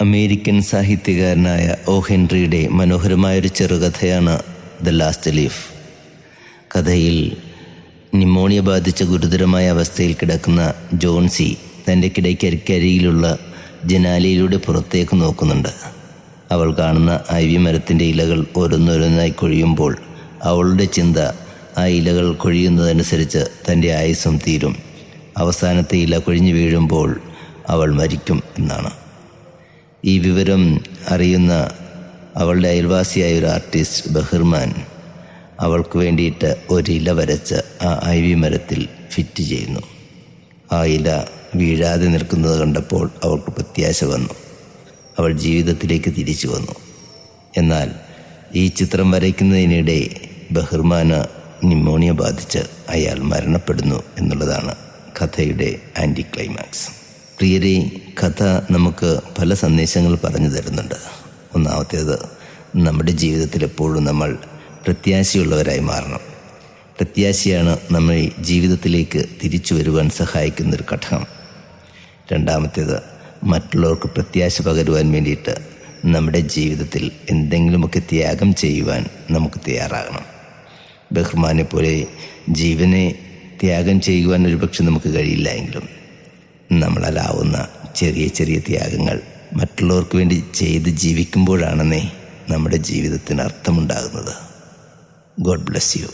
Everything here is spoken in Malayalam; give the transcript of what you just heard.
അമേരിക്കൻ സാഹിത്യകാരനായ ഓ ഹെൻറിയുടെ മനോഹരമായൊരു ചെറുകഥയാണ് ദ ലാസ്റ്റ് ലീഫ്. കഥയിൽ നിമോണിയ ബാധിച്ച ഗുരുതരമായ അവസ്ഥയിൽ കിടക്കുന്ന ജോൺസി തന്റെ കിടയ്ക്കരിക്കരിയിലുള്ള ജനാലയിലൂടെ പുറത്തേക്ക് നോക്കുന്നുണ്ട്. അവൾ കാണുന്ന ഐവി മരത്തിന്റെ ഇലകൾ ഓരോന്നോരോന്നായി കൊഴിയുമ്പോൾ അവളുടെ ചിന്ത ആ ഇലകൾ കൊഴിയുന്നതനുസരിച്ച് തന്റെ ആയുസ്സും തീരും. അവസാനത്തെ ഇല കൊഴിഞ്ഞു വീഴുമ്പോൾ അവൾ മരിക്കും എന്നാണ്. ഈ വിവരം അറിയുന്ന അവളുടെ അയൽവാസിയായ ഒരു ആർട്ടിസ്റ്റ് ബഹിർമാൻ അവൾക്ക് വേണ്ടിയിട്ട് ഒരില വരച്ച് ആ ഐവി മരത്തിൽ ഫിറ്റ് ചെയ്യുന്നു. ആ ഇല വീഴാതെ നിൽക്കുന്നത് കണ്ടപ്പോൾ അവൾക്ക് പ്രത്യാശ വന്നു. അവൾ ജീവിതത്തിലേക്ക് തിരിച്ചു വന്നു. എന്നാൽ ഈ ചിത്രം വരയ്ക്കുന്നതിനിടെ ബഹിർമാന് നിമോണിയ ബാധിച്ച് അയാൾ മരണപ്പെടുന്നു എന്നുള്ളതാണ് കഥയുടെ ആന്റി ക്ലൈമാക്സ് പ്രിയരെ കഥ നമുക്ക് പല സന്ദേശങ്ങൾ പറഞ്ഞു തരുന്നുണ്ട്. ഒന്നാമത്തേത് നമ്മുടെ ജീവിതത്തിൽ എപ്പോഴും നമ്മൾ പ്രത്യാശയുള്ളവരായി മാറണം. പ്രത്യാശയാണ് നമ്മൾ ജീവിതത്തിലേക്ക് തിരിച്ചു വരുവാൻ സഹായിക്കുന്നൊരു ഘടകം. രണ്ടാമത്തേത് മറ്റുള്ളവർക്ക് പ്രത്യാശ പകരുവാൻ വേണ്ടിയിട്ട് നമ്മുടെ ജീവിതത്തിൽ എന്തെങ്കിലുമൊക്കെ ത്യാഗം ചെയ്യുവാൻ നമുക്ക് തയ്യാറാകണം. ബഹ്മാനെ പോലെ ജീവനെ ത്യാഗം ചെയ്യുവാൻ ഒരുപക്ഷെ നമുക്ക് കഴിയില്ല എങ്കിലും. നമ്മളാലാവുന്ന ചെറിയ ചെറിയ ത്യാഗങ്ങൾ മറ്റുള്ളവർക്ക് വേണ്ടി ചെയ്ത് ജീവിക്കുമ്പോഴാണെന്നേ നമ്മുടെ ജീവിതത്തിന് അർത്ഥമുണ്ടാകുന്നത്. God bless you